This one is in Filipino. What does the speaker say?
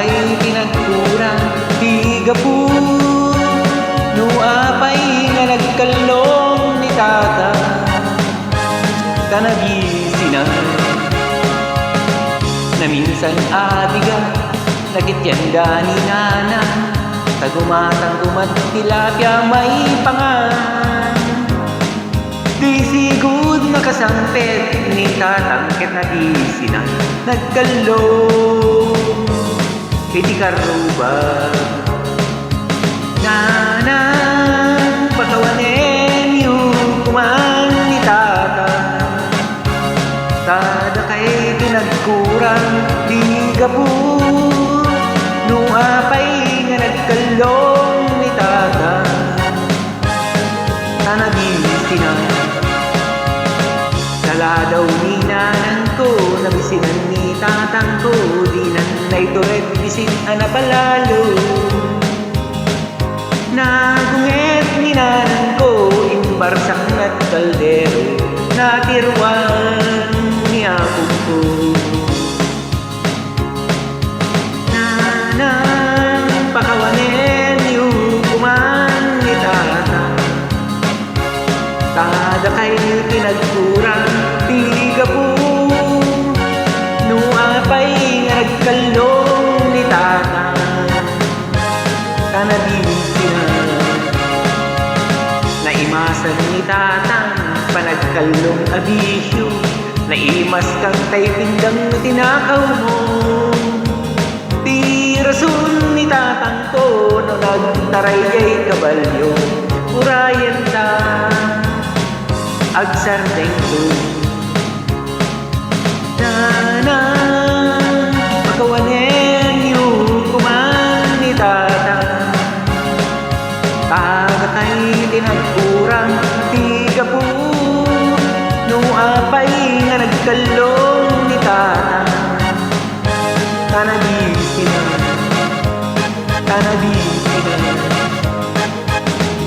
kay pinagkurang tiga po Nuapay nga nagkalong ni tata Kanagisinan Na minsan adiga Nagityanda ni nana Tagumatang umat tilapia may pangan. Di sigud nakasampet ni tatangket na gisina Nagkalo Kiti karuba Nanang patawanin yung kuman ni tata Tada kay pinagkurang di gabu Nung apay nga nagkalong ni tata. Tanagisinan Sala daw ni nanang ko Nabisinan ni tatang ko Di nan na ito bisin ana palalo. Nagunget ni nanang ko Imbarsang at kaldero Natirwan ni akong ko. Nanang pakawanin yung kuman ni tatang Tada kay pinagkurang Naimasan ni tatang panagkalong abisyo Naimas kang tay pindang tinakaw mo. Di rason ni tatang ko No nagtaray ay kabalyo. Urayan ta agsardeng ko. Nanang pagkawanen yung kuman ni tatang kalong ni Tana Tana di sinang Tana di